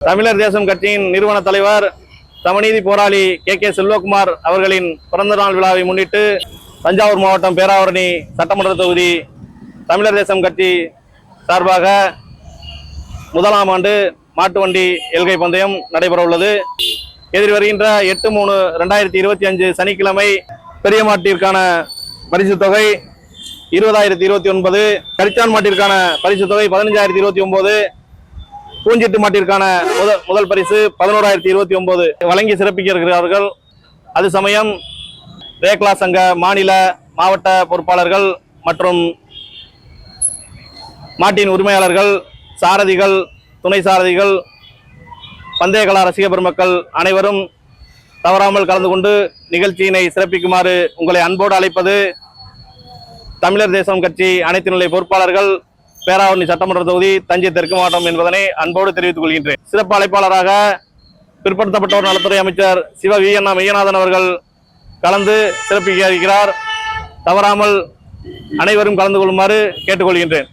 தமிழர் தேசம் கட்சியின் நிறுவன தலைவர் சமநீதி போராளி கே. கே. செல்வகுமார் அவர்களின் பிறந்த நாள் விழாவை முன்னிட்டு தஞ்சாவூர் மாவட்டம் பேராவரணி சட்டமன்ற தொகுதி தமிழர் தேசம் கட்சி சார்பாக முதலாம் ஆண்டு மாட்டு வண்டி எல்கை பந்தயம் நடைபெற உள்ளது. எதிர் வருகின்ற எட்டு மூணு ரெண்டாயிரத்தி இருபத்தி அஞ்சு சனிக்கிழமை பெரிய மாட்டிற்கான பரிசு தொகை இருபதாயிரத்தி இருபத்தி ஒன்பது கரிச்சான் மாட்டிற்கான பரிசு தொகை பதினஞ்சாயிரத்தி இருபத்தி ஒன்பது பூஞ்சிட்டு மாட்டிற்கான முதல் முதல் பரிசு பதினோராயிரத்தி இருபத்தி ஒன்பது வழங்கி சிறப்பிக்க இருக்கிறார்கள் அது சமயம் ரேக்லா சங்க மாநில மாவட்ட பொறுப்பாளர்கள் மற்றும் மாட்டின் உரிமையாளர்கள் சாரதிகள் துணை சாரதிகள் பந்தயகலா ரசிக பெருமக்கள் அனைவரும் தவறாமல் கலந்து கொண்டு நிகழ்ச்சியினை சிறப்பிக்குமாறு உங்களை அன்போடு அழைப்பது தமிழர் தேசம் கட்சி அனைத்து நிலை பொறுப்பாளர்கள் பேராவரணி சட்டமன்ற தொகுதி தஞ்சை தெற்கு மாவட்டம் என்பதனை அன்போடு தெரிவித்துக் கொள்கின்றேன். சிறப்பு அழைப்பாளராக பிற்படுத்தப்பட்டோர் நலத்துறை அமைச்சர் சிவ வி என் மையநாதன் அவர்கள் கலந்து சிறப்பிக்க இருக்கிறார். தவறாமல் அனைவரும் கலந்து கொள்ளுமாறு கேட்டுக்கொள்கின்றேன்.